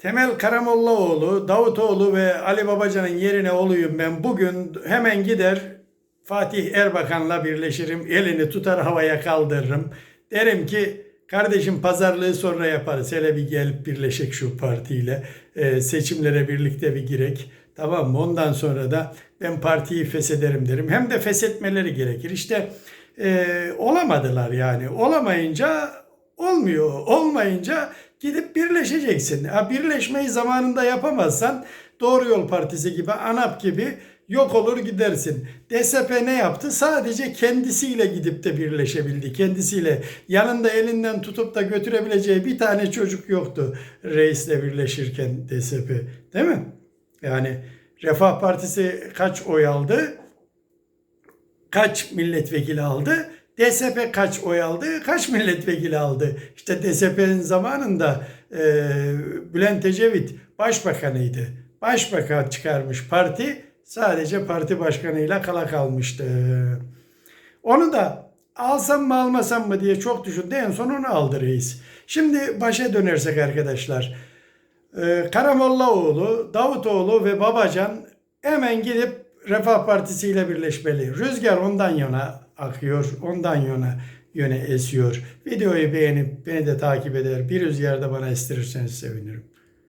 Temel Karamollaoğlu, Davutoğlu ve Ali Babacan'ın yerine olayım ben. Bugün hemen gider Fatih Erbakan'la birleşirim. Elini tutar havaya kaldırırım. Derim ki kardeşim pazarlığı sonra yaparız. Hele bir gelip birleşik şu partiyle. Ee, seçimlere birlikte bir girek. Tamam mı? Ondan sonra da ben partiyi feshederim derim. Hem de feshetmeleri gerekir. İşte e, olamadılar yani. Olamayınca olmuyor. Olmayınca gidip birleşeceksin. Ha, birleşmeyi zamanında yapamazsan Doğru Yol Partisi gibi, ANAP gibi yok olur gidersin. DSP ne yaptı? Sadece kendisiyle gidip de birleşebildi. Kendisiyle yanında elinden tutup da götürebileceği bir tane çocuk yoktu reisle birleşirken DSP. Değil mi? Yani Refah Partisi kaç oy aldı? kaç milletvekili aldı? DSP kaç oy aldı? Kaç milletvekili aldı? İşte DSP'nin zamanında e, Bülent Ecevit başbakanıydı. Başbakan çıkarmış parti sadece parti başkanıyla kala kalmıştı. Onu da alsam mı almasam mı diye çok düşündü. En son onu aldı reis. Şimdi başa dönersek arkadaşlar. Ee, Karamollaoğlu, Davutoğlu ve Babacan hemen gidip Refah Partisi ile birleşmeli. Rüzgar ondan yana akıyor, ondan yana yöne esiyor. Videoyu beğenip beni de takip eder. Bir rüzgarda bana estirirseniz sevinirim.